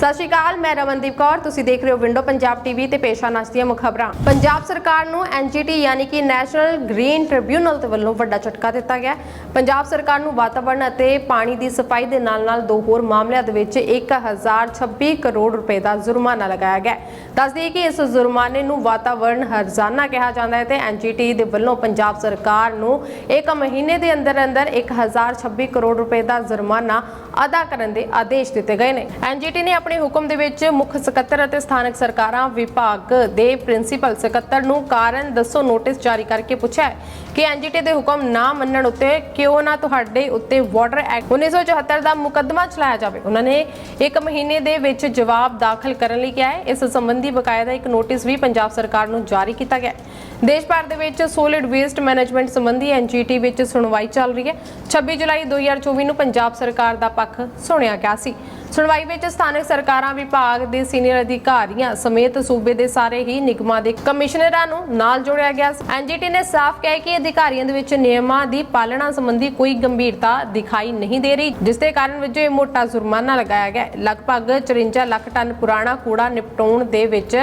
ਸਤਿ ਸ਼੍ਰੀ ਅਕਾਲ, ਮੈਂ ਰਮਨਦੀਪ ਕੌਰ। ਤੁਸੀਂ ਦੇਖ ਰਹੇ ਹੋ ਵਿੰਡੋ ਪੰਜਾਬ ਟੀਵੀ ਤੇ ਪੇਸ਼ਾ ਨਸ਼ਦੀਆਂ ਮੁੱਖ ਖਬਰਾਂ। ਪੰਜਾਬ ਸਰਕਾਰ ਨੂੰ ਐਨਜੀਟੀ ਯਾਨੀ ਕਿ ਨੈਸ਼ਨਲ ਗ੍ਰੀਨ ਟ੍ਰਿਬਿਊਨਲ ਦੇ ਵੱਲੋਂ ਵੱਡਾ ਝਟਕਾ ਦਿੱਤਾ ਗਿਆ ਪੰਜਾਬ ਸਰਕਾਰ ਨੂੰ ਵਾਤਾਵਰਣ ਅਤੇ ਪਾਣੀ ਦੀ ਸਫ਼ਾਈ ਦੇ ਨਾਲ-ਨਾਲ ਦੋ ਹੋਰ ਮਾਮਲਿਆਂ ਦੇ ਵਿੱਚ 1026 ਕਰੋੜ ਰੁਪਏ ਦਾ ਜੁਰਮਾਨਾ ਲਗਾਇਆ ਗਿਆ ਹੈ। ਦੱਸ ਦਈਏ ਕਿ ਇਸ ਜੁਰਮਾਨੇ ਨੂੰ ਵਾਤਾਵਰਣ ਹਰਜ਼ਾਨਾ ਕਿਹਾ ਜਾਂਦਾ ਹੈ ਤੇ ਐਨਜੀਟੀ ਦੇ ਵੱਲੋਂ ਪੰਜਾਬ ਸਰਕਾਰ ਨੂੰ ਇੱਕ ਮਹੀਨੇ ਦੇ ਅੰਦਰ ਅੰਦਰ 1026 ਕਰੋੜ ਰੁਪਏ ਦਾ ਜੁਰਮਾਨਾ ਅਦਾ ਕਰਨ ਦੇ ਆਦੇਸ਼ ਦਿੱਤੇ ਗਏ ਨੇ। ਐਨਜੀਟੀ ਨੇ ਆਪਣੇ ਹੁਕਮ ਦੇ ਵਿੱਚ ਮੁੱਖ ਸਕੱਤਰ ਅਤੇ ਸਥਾਨਕ ਸਰਕਾਰਾਂ ਵਿਭਾਗ ਦੇ ਪ੍ਰਿੰਸੀਪਲ ਸਕੱਤਰ ਨੂੰ ਕਾਰਨ ਦੱਸੋ ਨੋਟਿਸ ਜਾਰੀ ਕਰਕੇ ਪੁੱਛਿਆ ਹੈ ਕਿ ਐਨਜੀਟੀ ਦੇ ਹੁਕਮ ਨਾ ਮੰਨਣ ਉੱਤੇ ਕਿਉਂ ਨਾ ਤੁਹਾਡੇ ਉੱਤੇ ਵਾਟਰ ਐਕਟ 1974 ਦਾ ਮੁਕੱਦਮਾ ਚਲਾਇਆ ਜਾਵੇ? ਉਹਨਾਂ ਨੇ ਇੱਕ ਮਹੀਨੇ ਦੇ ਵਿੱਚ ਜਵਾਬ ਦਾਖਲ ਕਰਨ ਲਈ ਕਿਹਾ ਹੈ। ਇਸ ਸੰਬੰਧੀ ਬਕਾਇਦਾ ਇੱਕ ਨੋਟਿਸ ਵੀ ਪੰਜਾਬ ਸਰਕਾਰ ਨੂੰ ਜਾਰੀ ਕੀਤਾ ਗਿਆ ਹੈ। ਦੇਸ਼ ਭਰ ਦੇ ਵਿੱਚ ਸੋਲਿਡ ਵੇਸਟ ਮੈਨੇਜਮੈਂਟ ਸੰਬੰਧੀ ਐਨਜੀਟੀ ਵਿੱਚ ਸੁਣਵਾਈ ਚੱਲ ਰਹੀ ਹੈ। 26 ਜੁਲਾਈ 2024 ਨੂੰ ਪੰਜਾਬ ਸਰਕਾਰ ਦਾ ਪੱਖ ਸੁਣਿਆ ਗਿਆ ਸੀ। ਸੁਣਵਾਈ ਵਿੱਚ ਸਥਾਨਕ ਸਰਕਾਰਾਂ ਵਿਭਾਗ ਦੇ ਸੀਨੀਅਰ ਅਧਿਕਾਰੀਆਂ ਸਮੇਤ ਸੂਬੇ ਦੇ ਸਾਰੇ ਹੀ ਨਿਗਮਾਂ ਦੇ ਕਮਿਸ਼ਨਰਾਂ ਨੂੰ ਨਾਲ ਜੋੜਿਆ ਗਿਆ ਸੀ। ਐਨਜੀਟੀ ਨੇ ਸਾਫ਼ ਕਿਹਾ ਕਿ ਅਧਿਕਾਰੀਆਂ ਦੇ ਵਿੱਚ ਨਿਯਮਾਂ ਦੀ ਪਾਲਣਾ ਸੰਬੰਧੀ ਕੋਈ ਗੰਭੀਰਤਾ ਦਿਖਾਈ ਨਹੀਂ ਦੇ ਰਹੀ, ਜਿਸ ਦੇ ਕਾਰਨ ਵਜੋਂ ਇਹ ਮੋਟਾ ਜੁਰਮਾਨਾ ਲਗਾਇਆ ਗਿਆ ਲਗਭਗ 54 ਲੱਖ ਟਨ ਪੁਰਾਣਾ ਕੂੜਾ ਨਿਪਟਾਉਣ ਦੇ ਵਿੱਚ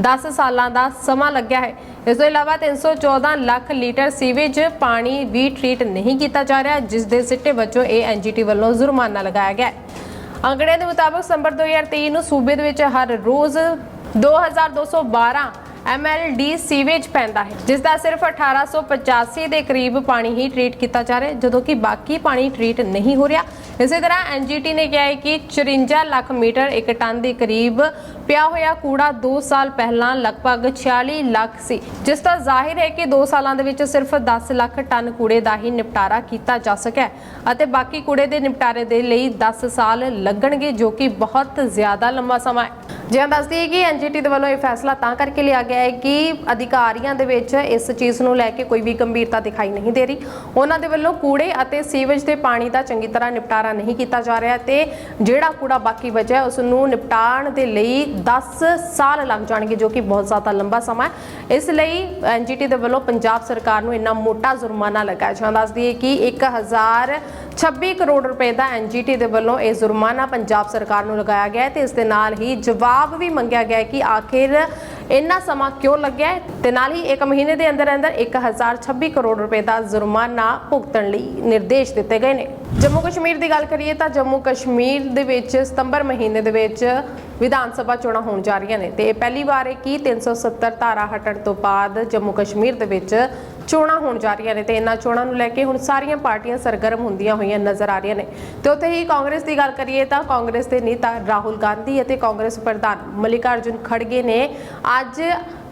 10 ਸਾਲਾਂ ਦਾ ਸਮਾਂ ਲੱਗਿਆ ਹੈ। ਇਸ ਤੋਂ ਇਲਾਵਾ 314 ਲੱਖ ਲੀਟਰ ਸੀਵੇਜ ਪਾਣੀ ਵੀ ਟ੍ਰੀਟ ਨਹੀਂ ਕੀਤਾ ਜਾ ਰਿਹਾ, ਜਿਸ ਦੇ ਸਿੱਟੇ ਵਜੋਂ ਇਹ ਐਨਜੀਟੀ ਵੱਲੋਂ ਜੁਰਮਾਨਾ ਲਗਾਇਆ ਗਿਆ ਅੰਕੜਿਆਂ ਦੇ ਮੁਤਾਬਕ ਸਤੰਬਰ 2023 ਨੂੰ ਸੂਬੇ ਦੇ ਵਿੱਚ ਹਰ ਰੋਜ਼ 2212 MLD ਸੀਵੇਜ ਪੈਂਦਾ ਹੈ, ਜਿਸ ਦਾ ਸਿਰਫ 1885 ਦੇ ਕਰੀਬ ਪਾਣੀ ਹੀ ਟ੍ਰੀਟ ਕੀਤਾ ਜਾ ਰਿਹਾ ਜਦੋਂ ਕਿ ਬਾਕੀ ਪਾਣੀ ਟ੍ਰੀਟ ਨਹੀਂ ਹੋ ਰਿਹਾ। ਇਸੇ ਤਰ੍ਹਾਂ ਐਨਜੀਟੀ ਨੇ ਕਿਹਾ ਹੈ ਕਿ 54 ਲੱਖ ਮੀਟਰ ਇੱਕ ਟਨ ਦੇ ਕਰੀਬ ਪਿਆ ਹੋਇਆ ਕੂੜਾ 2 ਸਾਲ ਪਹਿਲਾਂ ਲਗਭਗ 46 ਲੱਖ ਸੀ, ਜਿਸ ਦਾ ਜ਼ਾਹਿਰ ਹੈ ਕਿ 2 ਸਾਲਾਂ ਦੇ ਵਿੱਚ ਸਿਰਫ 10 ਲੱਖ ਟਨ ਕੂੜੇ ਦਾ ਹੀ ਨਿਪਟਾਰਾ ਕੀਤਾ ਜਾ ਸਕਿਆ ਅਤੇ ਬਾਕੀ ਕੂੜੇ ਦੇ ਨਿਪਟਾਰੇ ਦੇ ਲਈ 10 ਸਾਲ ਲੱਗਣਗੇ, ਜੋ ਕਿ ਬਹੁਤ ਜ਼ਿਆਦਾ ਲੰਬਾ ਸਮਾਂ ਹੈ। ਜਿਵੇਂ ਦੱਸਦੀ ਹੈ ਕਿ ਐਨਜੀਟੀ ਦੇ ਵੱਲੋਂ ਇਹ ਫੈਸਲਾ ਤਾਂ ਕਰਕੇ ਲਿਆ ਗਿਆ ਹੈ ਕਿ ਅਧਿਕਾਰੀਆਂ ਦੇ ਵਿੱਚ ਇਸ ਚੀਜ਼ ਨੂੰ ਲੈ ਕੇ ਕੋਈ ਵੀ ਗੰਭੀਰਤਾ ਦਿਖਾਈ ਨਹੀਂ ਦੇ ਰਹੀ। ਉਹਨਾਂ ਦੇ ਵੱਲੋਂ ਕੂੜੇ ਅਤੇ ਸੀਵੇਜ ਦੇ ਪਾਣੀ ਦਾ ਚੰਗੀ ਤਰ੍ਹਾਂ ਨਿਪਟਾਰਾ ਨਹੀਂ ਕੀਤਾ ਜਾ ਰਿਹਾ ਤੇ ਜਿਹੜਾ ਕੂੜਾ ਬਾਕੀ ਬਚਿਆ, ਉਸ ਨੂੰ ਨਿਪਟਾਉਣ ਦੇ ਲਈ 10 ਸਾਲ ਲੱਗ ਜਾਣਗੇ, ਜੋ ਕਿ ਬਹੁਤ ਜ਼ਿਆਦਾ ਲੰਬਾ ਸਮਾਂ ਹੈ। ਇਸ ਲਈ ਐਨਜੀਟੀ ਦੇ ਵੱਲੋਂ ਪੰਜਾਬ ਸਰਕਾਰ ਨੂੰ ਇੰਨਾ ਮੋਟਾ ਜੁਰਮਾਨਾ ਲਗਾਇਆ। ਜਾਂਦਾ ਦੱਸਦੀ ਹੈ ਕਿ 1026 ਕਰੋੜ ਰੁਪਏ ਦਾ ਐਨਜੀਟੀ ਦੇ ਵੱਲੋਂ ਇਹ ਜੁਰਮਾਨਾ ਪੰਜਾਬ ਸਰਕਾਰ ਨੂੰ ਲਗਾਇਆ ਗਿਆ ਹੈ ਤੇ ਇਸ ਦੇ ਨਾਲ ਹੀ ਜਵਾਬ ਵੀ ਮੰਗਿਆ ਗਿਆ ਕਿ ਆਖਿਰ ਇੰਨਾ ਸਮਾਂ ਕਿਉਂ ਲੱਗਿਆ ਤੇ ਨਾਲ ਹੀ ਇੱਕ ਮਹੀਨੇ ਦੇ ਅੰਦਰ ਅੰਦਰ 1026 ਕਰੋੜ ਰੁਪਏ ਦਾ ਜੁਰਮਾਨਾ ਭੁਗਤਣ ਲਈ ਨਿਰਦੇਸ਼ ਦਿੱਤੇ ਗਏ ਨੇ। ਜੰਮੂ ਕਸ਼ਮੀਰ ਦੀ ਗੱਲ ਕਰੀਏ ਤਾਂ ਜੰਮੂ ਕਸ਼ਮੀਰ ਦੇ ਵਿੱਚ ਸਤੰਬਰ ਮਹੀਨੇ ਦੇ ਵਿੱਚ ਵਿਧਾਨ ਸਭਾ ਚੋਣਾਂ ਹੋਣ ਜਾ ਰਹੀਆਂ ਨੇ ਤੇ ਇਹ ਪਹਿਲੀ ਵਾਰ ਹੈ ਕਿ 370 ਧਾਰਾ ਹਟਣ ਤੋਂ ਬਾਅਦ ਜੰਮੂ ਕਸ਼ਮੀਰ ਦੇ ਵਿੱਚ ਚੋਣਾਂ ਹੋਣ ਜਾ ਰਹੀਆਂ ਨੇ ਤੇ ਇਹਨਾਂ ਚੋਣਾਂ ਨੂੰ ਲੈ ਕੇ ਹੁਣ ਸਾਰੀਆਂ ਪਾਰਟੀਆਂ ਸਰਗਰਮ ਹੁੰਦੀਆਂ ਹੋਈਆਂ ਨਜ਼ਰ ਆ ਰਹੀਆਂ ਨੇ। ਤੇ ਉੱਥੇ ਹੀ ਕਾਂਗਰਸ ਦੀ ਗੱਲ ਕਰੀਏ ਤਾਂ ਕਾਂਗਰਸ ਦੇ ਨੇਤਾ ਰਾਹੁਲ ਗਾਂਧੀ ਅਤੇ ਕਾਂਗਰਸ ਪ੍ਰਧਾਨ ਮਲਿਕਾਰਜੁਨ ਖੜਗੇ ਨੇ ਅੱਜ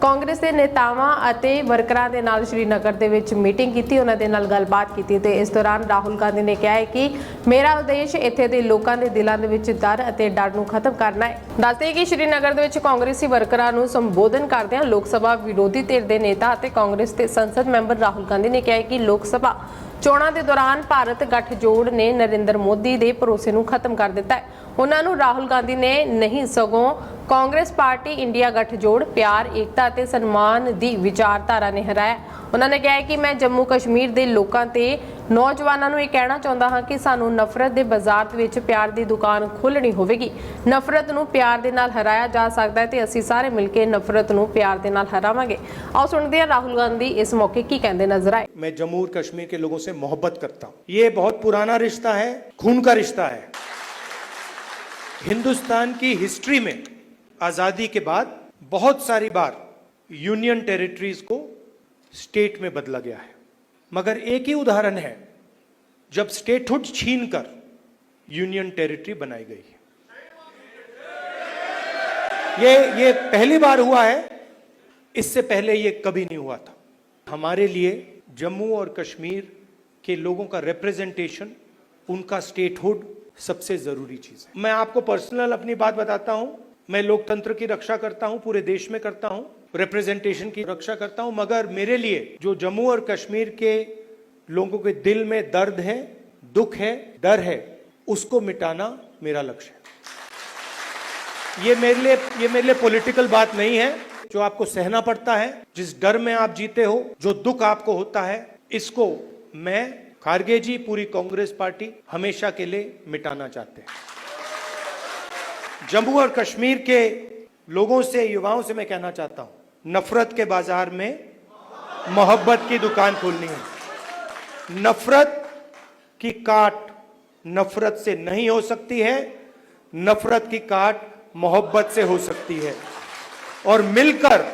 ਕਾਂਗਰਸ ਦੇ ਨੇਤਾਵਾਂ ਅਤੇ ਵਰਕਰਾਂ ਦੇ ਨਾਲ ਸ਼੍ਰੀਨਗਰ ਦੇ ਵਿੱਚ ਮੀਟਿੰਗ ਕੀਤੀ, ਉਹਨਾਂ ਦੇ ਨਾਲ ਗੱਲਬਾਤ ਕੀਤੀ ਤੇ ਇਸ ਦੌਰਾਨ ਰਾਹੁਲ ਗਾਂਧੀ ਨੇ ਕਿਹਾ ਹੈ ਕਿ ਮੇਰਾ ਉਦੇਸ਼ ਇੱਥੇ ਦੇ ਲੋਕਾਂ ਦੇ ਦਿਲਾਂ ਦੇ ਵਿੱਚ ਡਰ ਅਤੇ ਡਰ ਨੂੰ ਖਤਮ ਕਰਨਾ ਹੈ। ਦੱਸਦੇ ਕਿ ਸ਼੍ਰੀਨਗਰ ਦੇ ਵਿੱਚ ਕਾਂਗਰਸੀ ਵਰਕਰਾਂ ਨੂੰ ਸੰਬੋਧਨ ਕਰਦਿਆਂ ਲੋਕ ਸਭਾ ਵਿਰੋਧੀ ਧਿਰ ਦੇ ਨੇਤਾ ਅਤੇ ਕਾਂਗਰਸ ਦੇ ਸੰਸਦ ਮੈਂਬਰ ਰਾਹੁਲ ਗਾਂਧੀ ਨੇ ਕਿਹਾ ਹੈ ਕਿ ਲੋਕ ਸਭਾ ਚੋਣਾਂ ਦੇ ਦੌਰਾਨ ਭਾਰਤ ਗੱਠਜੋੜ ਨੇ ਨਰਿੰਦਰ ਮੋਦੀ ਦੇ ਭਰੋਸੇ ਨੂੰ ਖਤਮ ਕਰ ਦਿੱਤਾ ਹੈ। ਉਹਨਾਂ ਨੂੰ ਰਾਹੁਲ ਗਾਂਧੀ ਨੇ ਨਹੀਂ ਸਗੋਂ ਕਾਂਗਰਸ ਪਾਰਟੀ ਇੰਡੀਆ ਗੱਠਜੋੜ ਪਿਆਰ ਏਕਤਾ ਅਤੇ ਸਨਮਾਨ ਦੀ ਵਿਚਾਰਧਾਰਾ ਨੇ ਹਰਾਇਆ ਉਹਨਾਂ ਨੇ ਕਿਹਾ ਹੈ ਕਿ ਮੈਂ ਜੰਮੂ ਕਸ਼ਮੀਰ ਦੇ ਲੋਕਾਂ ਤੇ ਨੌਜਵਾਨਾਂ ਨੂੰ ਇਹ ਕਹਿਣਾ ਚਾਹੁੰਦਾ ਹਾਂ ਕਿ ਸਾਨੂੰ ਨਫ਼ਰਤ ਦੇ ਬਾਜ਼ਾਰ ਦੇ ਵਿੱਚ ਪਿਆਰ ਦੀ ਦੁਕਾਨ ਖੋਲਣੀ ਹੋਵੇਗੀ ਨਫ਼ਰਤ ਨੂੰ ਪਿਆਰ ਦੇ ਨਾਲ ਹਰਾਇਆ ਜਾ ਸਕਦਾ ਹੈ ਤੇ ਅਸੀਂ ਸਾਰੇ ਮਿਲ ਕੇ ਨਫ਼ਰਤ ਨੂੰ ਪਿਆਰ ਦੇ ਨਾਲ ਹਰਾਵਾਂਗੇ ਆਓ ਸੁਣਦੇ ਹਾਂ ਰਾਹੁਲ ਗਾਂਧੀ ਇਸ ਮੌਕੇ ਕੀ ਕਹਿੰਦੇ ਨਜ਼ਰ ਆਏ मैं जम्मू और कश्मीर के लोगों से मोहब्बत करता हूं ये बहुत पुराना रिश्ता है खून का रिश्ता है हिंदुस्तान की हिस्ट्री में आज़ादी के बाद बहुत सारी बार यूनियन टेरिटरीज को स्टेट में बदला गया है। मगर एक ही उदाहरण है, जब स्टेटहुड छीन कर यूनियन टेरिटरी बनाई गई है। ये ये पहली बार हुआ है, इससे पहले ये कभी नहीं हुआ था। हमारे लिए जम्मू और कश्मीर के लोगों का रिप्रेजेंटेशन उनका स्टेटहुड सबसे ज़रूरी चीज़ है। मैं आपको पर्सनल अपनी बात बताता हूँ। मैं लोकतंत्र की रक्षा करता हूँ, पूरे देश में करता हूँ। रिप्रेजेंटेशन की रक्षा करता हूँ। मगर मेरे लिए जो जम्मू और कश्मीर के लोगों के दिल में दर्द है, दुख है, डर है, उसको मिटाना मेरा लक्ष्य है। ये मेरे लिए, ये मेरे लिए पॉलिटिकल बात नहीं है। जो आपको सहना पड़ता है, जिस डर में आप जीते हो, जो दुख आपको होता है, इसको मैं खारगे जी पूरी कांग्रेस पार्टी हमेशा के लिए मिटाना चाहते हैं। जम्मू और कश्मीर के लोगों से, युवाओं से मैं कहना चाहता हूँ, नफरत के बाज़ार में मोहब्बत की दुकान खोलनी है। नफरत की काट नफरत से नहीं हो सकती है, नफरत की काट मोहब्बत से हो सकती है। और मिलकर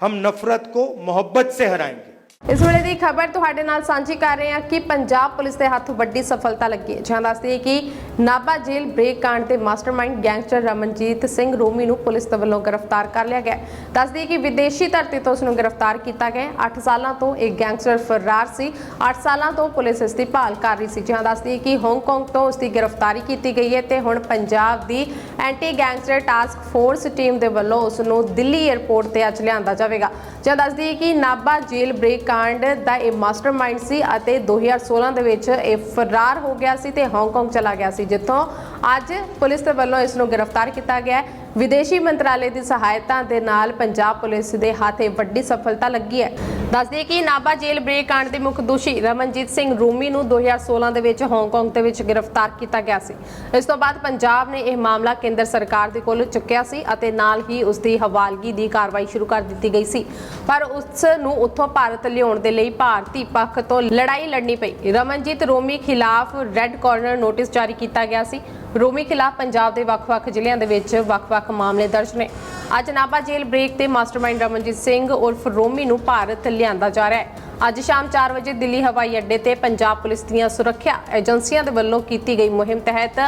हम नफरत को मोहब्बत से हराएँगे। ਇਸ ਵੇਲੇ ਦੀ ਖਬਰ ਤੁਹਾਡੇ ਨਾਲ ਸਾਂਝੀ ਕਰ ਰਹੇ ਹਾਂ ਕਿ ਪੰਜਾਬ ਪੁਲਿਸ ਦੇ ਹੱਥ ਵੱਡੀ ਸਫਲਤਾ ਲੱਗੀ ਹੈ। ਜਾਂ ਦੱਸਦੀ ਹੈ ਕਿ ਨਾਭਾ ਜੇਲ੍ਹ ਬ੍ਰੇਕ ਕਾਂਡ ਦੇ ਮਾਸਟਰਮਾਈਂਡ ਗੈਂਗਸਟਰ ਰਮਨਜੀਤ ਸਿੰਘ ਰੋਮੀ ਨੂੰ ਪੁਲਿਸ ਦੇ ਵੱਲੋਂ ਗ੍ਰਿਫਤਾਰ ਕਰ ਲਿਆ ਗਿਆ ਦੱਸਦੀ ਹੈ ਕਿ ਵਿਦੇਸ਼ੀ ਧਰਤੀ ਤੋਂ ਉਸ ਨੂੰ ਗ੍ਰਿਫਤਾਰ ਕੀਤਾ ਗਿਆ 8 ਸਾਲਾਂ ਤੋਂ ਇੱਕ ਗੈਂਗਸਟਰ ਫਰਾਰ ਸੀ। 8 ਸਾਲਾਂ ਤੋਂ ਪੁਲਿਸ ਇਸ ਦੀ ਭਾਲ ਕਰ ਰਹੀ ਸੀ। ਜਾਂ ਦੱਸਦੀ ਹੈ ਕਿ ਹਾਂਗਕਾਂਗ ਤੋਂ ਉਸ ਦੀ ਗ੍ਰਿਫਤਾਰੀ ਕੀਤੀ ਗਈ ਹੈ ਤੇ ਹੁਣ ਪੰਜਾਬ ਦੀ anti gangster task force team ਦੇ ਵੱਲੋਂ ਉਸ ਨੂੰ ਦਿੱਲੀ 에ਅਰਪੋਰਟ ਤੇ ਅੱਜ ਲਿਆਂਦਾ ਜਾਵੇਗਾ। ਜਾਂ ਦੱਸਦੀ ਹੈ ਕਿ ਨਾਭਾ ਜੇਲ੍ਹ ਬ੍ਰੇਕ ਕਾਂਡ ਦਾ ਇਹ ਮਾਸਟਰਮਾਈਂਡ ਸੀ ਅਤੇ 2016 ਦੇ ਵਿੱਚ ਇਹ ਫਰਾਰ ਹੋ ਗਿਆ ਸੀ ਤੇ ਹਾਂਗਕਾਂਗ ਚਲਾ ਗਿਆ ਸੀ, ਜਿੱਥੋਂ ਅੱਜ ਪੁਲਿਸ ਦੇ ਵੱਲੋਂ ਇਸ ਨੂੰ ਗ੍ਰਿਫਤਾਰ ਕੀਤਾ ਗਿਆ ਵਿਦੇਸ਼ੀ ਮੰਤਰਾਲੇ ਦੀ ਸਹਾਇਤਾ ਦੇ ਨਾਲ ਪੰਜਾਬ ਪੁਲਿਸ ਦੇ ਹੱਥ ਵੱਡੀ ਸਫਲਤਾ ਲੱਗੀ ਹੈ। ਦੱਸਦੇ ਕਿ ਨਾਭਾ ਜੇਲ੍ਹ ਬ੍ਰੇਕ ਕਾਂਡ ਦੇ ਮੁੱਖ ਦੋਸ਼ੀ ਰਮਨਜੀਤ ਸਿੰਘ ਰੂਮੀ ਨੂੰ 2016 ਦੇ ਵਿੱਚ ਹਾਂਗਕਾਂਗ ਦੇ ਵਿੱਚ ਗ੍ਰਿਫਤਾਰ ਕੀਤਾ ਗਿਆ ਸੀ। ਇਸ ਤੋਂ ਬਾਅਦ ਪੰਜਾਬ ਨੇ ਇਹ ਮਾਮਲਾ ਕੇਂਦਰ ਸਰਕਾਰ ਦੇ ਕੋਲ ਚੁੱਕਿਆ ਸੀ ਅਤੇ ਨਾਲ ਹੀ ਉਸ ਦੀ ਹਵਾਲਗੀ ਦੀ ਕਾਰਵਾਈ ਸ਼ੁਰੂ ਕਰ ਦਿੱਤੀ ਗਈ ਸੀ। ਪਰ ਉਸ ਨੂੰ ਉੱਥੋਂ ਭਾਰਤ ਲਿਆਉਣ ਦੇ ਲਈ ਭਾਰਤੀ ਪੱਖ ਤੋਂ ਲੜਾਈ ਲੜਨੀ ਪਈ। ਰਮਨਜੀਤ ਰੋਮੀ ਖਿਲਾਫ ਰੈੱਡ ਕਾਰਨਰ ਨੋਟਿਸ ਜਾਰੀ ਕੀਤਾ ਗਿਆ ਸੀ। ਰੋਮੀ ਖਿਲਾਫ ਪੰਜਾਬ ਦੇ ਵੱਖ-ਵੱਖ ਜ਼ਿਲ੍ਹਿਆਂ ਦੇ ਵਿੱਚ ਵੱਖ ਵੱਖ-ਵੱਖ ਮਾਮਲੇ ਦਰਜ ਨੇ। ਅੱਜ ਨਾਭਾ ਜੇਲ੍ਹ ਬ੍ਰੇਕ ਤੇ ਮਾਸਟਰਮਾਈਂਡ ਰਮਨਜੀਤ ਸਿੰਘ ਉਰਫ ਰੋਮੀ ਨੂੰ ਭਾਰਤ ਲਿਆਂਦਾ ਜਾ ਰਿਹਾ ਹੈ। ਅੱਜ ਸ਼ਾਮ 4 ਵਜੇ ਦਿੱਲੀ ਹਵਾਈ ਅੱਡੇ ਤੇ ਪੰਜਾਬ ਪੁਲਿਸ ਦੀਆਂ ਸੁਰੱਖਿਆ ਏਜੰਸੀਆਂ ਦੇ ਵੱਲੋਂ ਕੀਤੀ ਗਈ ਮੁਹਿੰਮ ਤਹਿਤ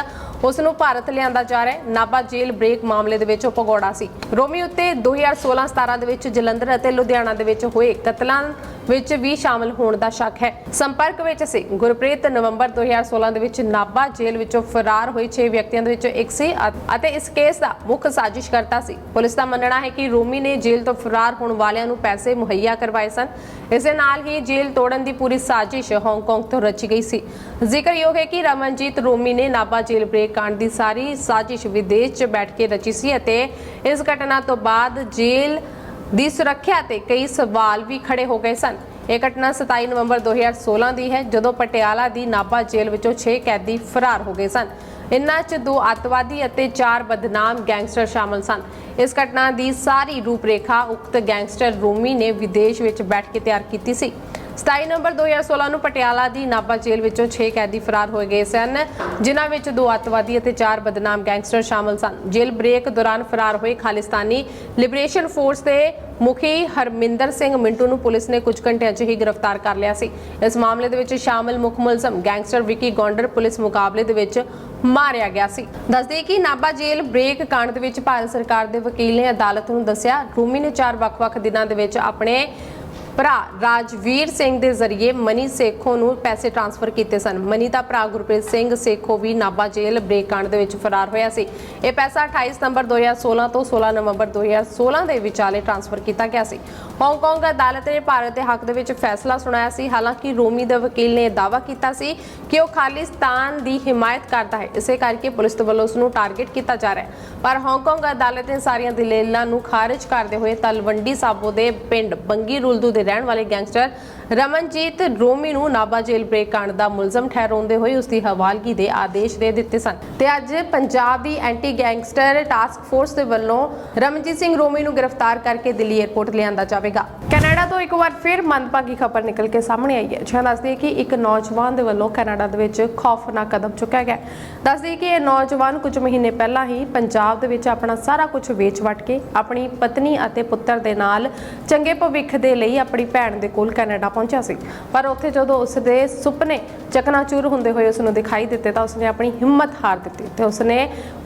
ਉਸ ਨੂੰ ਭਾਰਤ ਲਿਆਂਦਾ ਜਾ ਰਿਹਾ ਹੈ। ਨਾਭਾ ਜੇਲ੍ਹ ਬ੍ਰੇਕ ਮਾਮਲੇ ਦੇ ਵਿੱਚ ਉਹ ਭਗੌੜਾ ਸੀ। ਰੋਮੀ ਉੱਤੇ 2016-17 ਦੇ ਵਿੱਚ ਜਲੰਧਰ ਅਤੇ ਲੁਧਿਆਣਾ ਦੇ ਵਿੱਚ ਹੋਏ ਕਤਲਾਂ ਵਿੱਚ ਵੀ ਸ਼ਾਮਲ ਹੋਣ ਦਾ ਸ਼ੱਕ ਹੈ। ਸੰਪਰਕ ਵਿੱਚ ਸੀ। ਗੁਰਪ੍ਰੀਤ ਨਵੰਬਰ 2016 ਦੇ ਵਿੱਚ ਨਾਭਾ ਜੇਲ੍ਹ ਵਿੱਚੋਂ ਫਰਾਰ ਹੋਏ 6 ਵਿਅਕਤੀਆਂ ਦੇ ਵਿੱਚੋਂ ਇੱਕ ਸੀ ਅਤੇ ਇਸ ਕੇਸ ਦਾ ਮੁੱਖ ਸਾਜ਼ਿਸ਼ ਕਰਤਾ ਸੀ। ਪੁਲਿਸ ਦਾ ਮੰਨਣਾ ਹੈ ਕਿ ਰੋਮੀ ਨੇ ਜੇਲ੍ਹ ਤੋਂ ਫਰਾਰ ਹੋਣ ਵਾਲਿਆਂ ਨੂੰ ਪੈਸੇ ਮੁਹੱਈਆ ਕਰਵਾਏ ਸਨ। ਇਸ ਦੇ ਨਾਲ ਹੀ ਜੇਲ੍ਹ ਤੋੜਨ ਦੀ ਪੂਰੀ ਸਾਜ਼ਿਸ਼ ਹਾਂਗਕਾਂਗ ਤੋਂ ਰਚੀ ਗਈ ਸੀ। ਜ਼ਿਕਰਯੋਗ ਹੈ ਕਿ ਰਮਨਜੀਤ ਰੋਮੀ ਨੇ ਨਾਭਾ ਜੇਲ੍ਹ ਬ੍ਰੇਕ ਕਾਂਡ ਦੀ ਸਾਰੀ ਸਾਜ਼ਿਸ਼ ਵਿਦੇਸ਼ 'ਚ ਬੈਠ ਕੇ ਰਚੀ ਸੀ ਅਤੇ ਇਸ ਘਟਨਾ ਤੋਂ ਬਾਅਦ ਜੇਲ੍ਹ ਦੀ ਸੁਰੱਖਿਆ ਤੇ ਕਈ ਸਵਾਲ ਵੀ ਖੜੇ ਹੋ ਗਏ ਸਨ। ਇਹ ਘਟਨਾ 27 ਨਵੰਬਰ 2016 ਦੀ ਹੈ, ਜਦੋਂ ਪਟਿਆਲਾ ਦੀ ਨਾਭਾ ਜੇਲ੍ਹ ਵਿੱਚੋਂ 6 ਕੈਦੀ ਫਰਾਰ ਹੋ ਗਏ ਸਨ। ਇਨ੍ਹਾਂ 'ਚ ਦੋ ਅੱਤਵਾਦੀ ਅਤੇ ਚਾਰ ਬਦਨਾਮ ਗੈਂਗਸਟਰ ਸ਼ਾਮਲ ਸਨ। ਇਸ ਘਟਨਾ ਦੀ ਸਾਰੀ ਰੂਪਰੇਖਾ ਉਕਤ ਗੈਂਗਸਟਰ ਰੋਮੀ ਨੇ ਵਿਦੇਸ਼ ਵਿੱਚ ਬੈਠ ਕੇ ਤਿਆਰ ਕੀਤੀ ਸੀ। 27 ਨਵੰਬਰ 2016 ਨੂੰ ਪਟਿਆਲਾ ਦੀ ਨਾਭਾ ਜੇਲ੍ਹ ਵਿੱਚੋਂ 6 ਕੈਦੀ ਫਰਾਰ ਹੋਏ ਗਏ ਸਨ, ਜਿਨ੍ਹਾਂ ਵਿੱਚ ਦੋ ਅੱਤਵਾਦੀ ਅਤੇ ਚਾਰ ਬਦਨਾਮ ਗੈਂਗਸਟਰ ਸ਼ਾਮਲ ਸਨ। ਜੇਲ੍ਹ ਬ੍ਰੇਕ ਦੌਰਾਨ ਫਰਾਰ ਹੋਏ ਖਾਲਿਸਤਾਨੀ ਲਿਬਰੇਸ਼ਨ ਫੋਰਸ ਦੇ ਮੁਖੀ ਹਰਮਿੰਦਰ ਸਿੰਘ ਮਿੰਟੂ ਨੂੰ ਪੁਲਿਸ ਨੇ ਕੁਝ ਘੰਟਿਆਂ 'ਚ ਹੀ ਗ੍ਰਿਫਤਾਰ ਕਰ ਲਿਆ ਸੀ। ਇਸ ਮਾਮਲੇ ਦੇ ਵਿੱਚ ਸ਼ਾਮਲ ਮੁੱਖ ਮੁਲਜ਼ਮ ਗੈਂਗਸਟਰ ਵਿਕੀ ਗੌਂਡਰ ਪੁਲਿਸ ਮੁਕਾਬਲੇ ਦੇ ਵਿੱਚ ਮਾਰਿਆ ਗਿਆ ਸੀ। ਦੱਸਦੇ ਕਿ ਨਾਭਾ ਜੇਲ੍ਹ ਬ੍ਰੇਕ ਕਾਂਡ ਦੇ ਵਿੱਚ ਭਾਰਤ ਸਰਕਾਰ ਦੇ ਵਕੀਲ ਨੇ ਅਦਾਲਤ ਨੂੰ ਦੱਸਿਆ, ਰੂਮੀ ਨੇ ਚਾਰ ਵੱਖ-ਵੱਖ ਦਿਨਾਂ ਦੇ ਵਿੱਚ ਆਪਣੇ ਭਰਾ ਰਾਜਵੀਰ ਸਿੰਘ ਦੇ ਜ਼ਰੀਏ ਮਨੀ ਸੇਖੋ ਨੂੰ ਪੈਸੇ ਟ੍ਰਾਂਸਫਰ ਕੀਤੇ ਸਨ। ਮਨੀ ਦਾ ਭਰਾ ਗੁਰਪ੍ਰੀਤ ਸਿੰਘ ਸੇਖੋ ਵੀ ਨਾਭਾ ਜੇਲ੍ਹ ਬ੍ਰੇਕ ਕਾਂਡ ਦੇ ਵਿੱਚ ਫਰਾਰ ਹੋਇਆ ਸੀ। ਇਹ ਪੈਸਾ 28 ਸਤੰਬਰ 2016 ਤੋਂ 16 ਨਵੰਬਰ 2016 ਦੇ ਵਿਚਾਲੇ ਟ੍ਰਾਂਸਫਰ ਕੀਤਾ ਗਿਆ ਸੀ। ਹਾਂਗਕਾਂਗ ਅਦਾਲਤ ਨੇ ਭਾਰਤ ਦੇ ਹੱਕ ਦੇ ਵਿੱਚ ਫੈਸਲਾ ਸੁਣਾਇਆ ਸੀ। ਹਾਲਾਂਕਿ ਰੋਮੀ ਦੇ ਵਕੀਲ ਨੇ ਇਹ ਦਾਅਵਾ ਕੀਤਾ ਸੀ ਕਿ ਉਹ ਖਾਲਿਸਤਾਨ ਦੀ ਹਿਮਾਇਤ ਕਰਦਾ ਹੈ। ਇਸੇ ਕਰਕੇ ਪੁਲਿਸ ਦੇ ਵੱਲੋਂ ਉਸ ਨੂੰ ਟਾਰਗੇਟ ਕੀਤਾ ਜਾ ਰਿਹਾ ਹੈ। ਪਰ ਹਾਂਗਕਾਂਗ ਅਦਾਲਤ ਨੇ ਸਾਰੀਆਂ ਦਲੀਲਾਂ ਨੂੰ ਖਾਰਜ ਕਰਦੇ ਹੋਏ ਤਲਵੰਡੀ ਸਾਬੋ ਦੇ ਪਿੰਡ ਬੰਗੀ ਰੁਲਦੂ ਦੇ ਰਹਿਣ ਵਾਲੇ ਗੈਂਗਸਟਰ ਰਮਨਜੀਤ ਰੋਮੀ ਨੂੰ ਨਾਭਾ ਜੇਲ੍ਹ ਬ੍ਰੇਕ ਕਾਂਡ ਦਾ ਮੁਲਜ਼ਮ ਠਹਿਰਾਉਂਦੇ ਹੋਏ ਉਸ ਦੀ ਹਵਾਲਗੀ ਦੇ ਆਦੇਸ਼ ਦੇ ਦਿੱਤੇ ਸਨ। ਤੇ ਅੱਜ ਪੰਜਾਬ ਦੀ ਐਂਟੀ ਗੈਂਗਸਟਰ ਟਾਸਕ ਫੋਰਸ ਦੇ ਵੱਲੋਂ ਰਮਨਜੀਤ ਸਿੰਘ ਰੋਮੀ ਨੂੰ ਗ੍ਰਿਫਤਾਰ ਕਰਕੇ ਦਿੱਲੀ 에ਅਰਪੋਰਟ ਲਿਆਂਦਾ ਜਾਵੇਗਾ। ਕੈਨੇਡਾ ਤੋਂ ਇੱਕ ਵਾਰ ਫਿਰ ਮੰਦਭਾਗੀ ਖਬਰ ਨਿਕਲ ਕੇ ਸਾਹਮਣੇ ਆਈ ਹੈ। ਜਿਹਾਂ ਦੱਸਦੀ ਕਿ ਇੱਕ ਨੌਜਵਾਨ ਦੇ ਵੱਲੋਂ ਕੈਨੇਡਾ ਦੇ ਵਿੱਚ ਖੌਫਨਾਕ ਕਦਮ ਚੁੱਕਿਆ ਗਿਆ ਹੈ। ਦੱਸਦੀ ਕਿ ਇਹ ਨੌਜਵਾਨ ਕੁਝ ਮਹੀਨੇ ਪਹਿਲਾਂ ਹੀ ਪੰਜਾਬ ਦੇ ਵਿੱਚ ਆਪਣਾ ਸਾਰਾ ਕੁਝ ਵੇਚ ਵਟ ਕੇ ਆਪਣੀ ਪਤਨੀ ਅਤੇ ਪੁੱਤਰ ਦੇ ਨਾਲ ਚੰਗੇ ਭਵਿੱਖ ਦੇ ਲਈ ਆਪਣੀ ਭੈਣ ਦੇ ਕੋਲ ਕੈਨੇਡਾ ਪਹੁੰਚਿਆ ਸੀ। ਪਰ ਉੱਥੇ ਜਦੋਂ ਉਸ ਦੇ ਸੁਪਨੇ ਚਕਨਾਚੂਰ ਹੁੰਦੇ ਹੋਏ ਉਸ ਨੂੰ ਦਿਖਾਈ ਦਿੱਤੇ ਤਾਂ ਉਸਨੇ ਆਪਣੀ ਹਿੰਮਤ ਹਾਰ ਦਿੱਤੀ ਤੇ ਉਸਨੇ